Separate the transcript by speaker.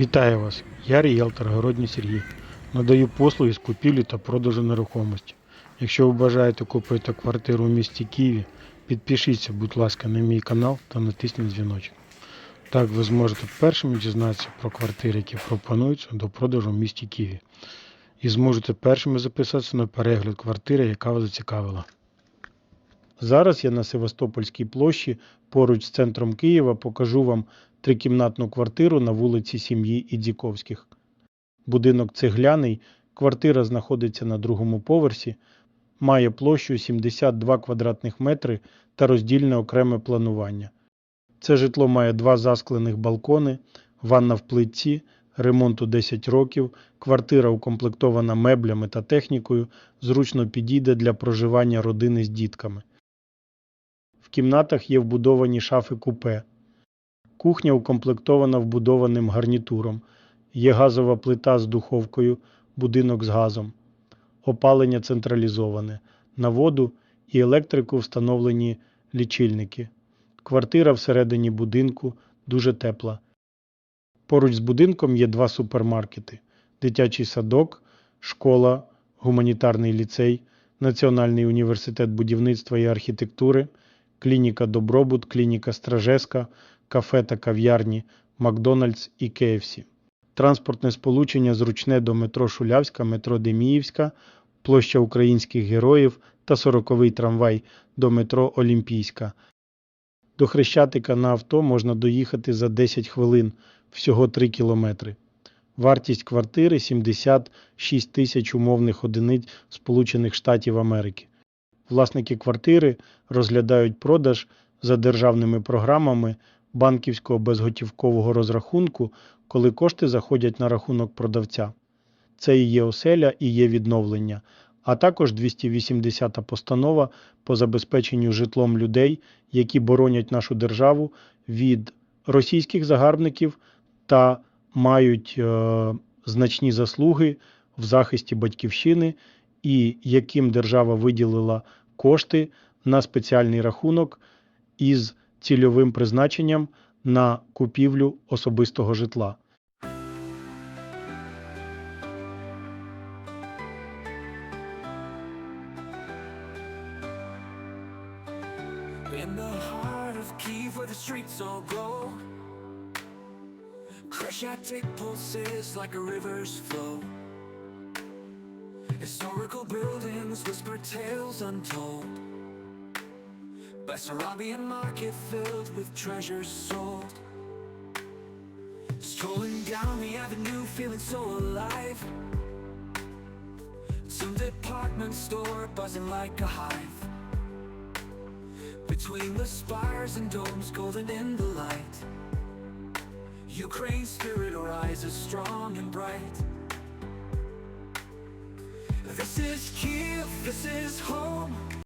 Speaker 1: Вітаю вас! Я ріелтор Городній Сергій. Надаю послуги з купівлі та продажу нерухомості. Якщо ви бажаєте купити квартиру в місті Києві, підпишіться, будь ласка, на мій канал та натисніть дзвіночок. Так ви зможете першими дізнатися про квартири, які пропонуються до продажу в місті Києві. І зможете першими записатися на перегляд квартири, яка вас зацікавила. Зараз я на Севастопольській площі поруч з центром Києва покажу вам трикімнатну квартиру на вулиці Сім'ї Ідзіковських. Будинок цегляний, квартира знаходиться на другому поверсі, має площу 72 квадратних метри та роздільне окреме планування. Це житло має два засклених балкони, ванна в плитці, ремонту 10 років, квартира укомплектована меблями та технікою, зручно підійде для проживання родини з дітками. В кімнатах є вбудовані шафи купе. Кухня укомплектована вбудованим гарнітуром. Є газова плита з духовкою, будинок з газом. Опалення централізоване. На воду і електрику встановлені лічильники. Квартира всередині будинку дуже тепла. Поруч з будинком є два супермаркети: дитячий садок, школа, гуманітарний ліцей, Національний університет будівництва і архітектури, клініка Добробут, клініка Стражеска, кафе та кав'ярні, Макдональдс і KFC. Транспортне сполучення зручне до метро Шулявська, метро Деміївська, площа Українських Героїв та 40-й трамвай до метро Олімпійська. До Хрещатика на авто можна доїхати за 10 хвилин, всього 3 кілометри. Вартість квартири 76 тисяч умовних одиниць Сполучених Штатів Америки. Власники квартири розглядають продаж за державними програмами банківського безготівкового розрахунку, коли кошти заходять на рахунок продавця. Це і є оселя, і є відновлення, а також 280-та постанова по забезпеченню житлом людей, які боронять нашу державу від російських загарбників та мають е, значні заслуги в захисті батьківщини, і яким держава виділила кошти на спеціальний рахунок із цільовим призначенням на купівлю особистого житла.
Speaker 2: In the heart of Kiev where the streets all glow Crescentic pulses like a river's flow Historical buildings whisper tales untold Bessarabian market filled with treasures sold. Strolling down the avenue feeling so alive. Some department store buzzing like a hive. Between the spires and domes golden in the light. Ukraine's spirit rises strong and bright. This is Kiev, this is home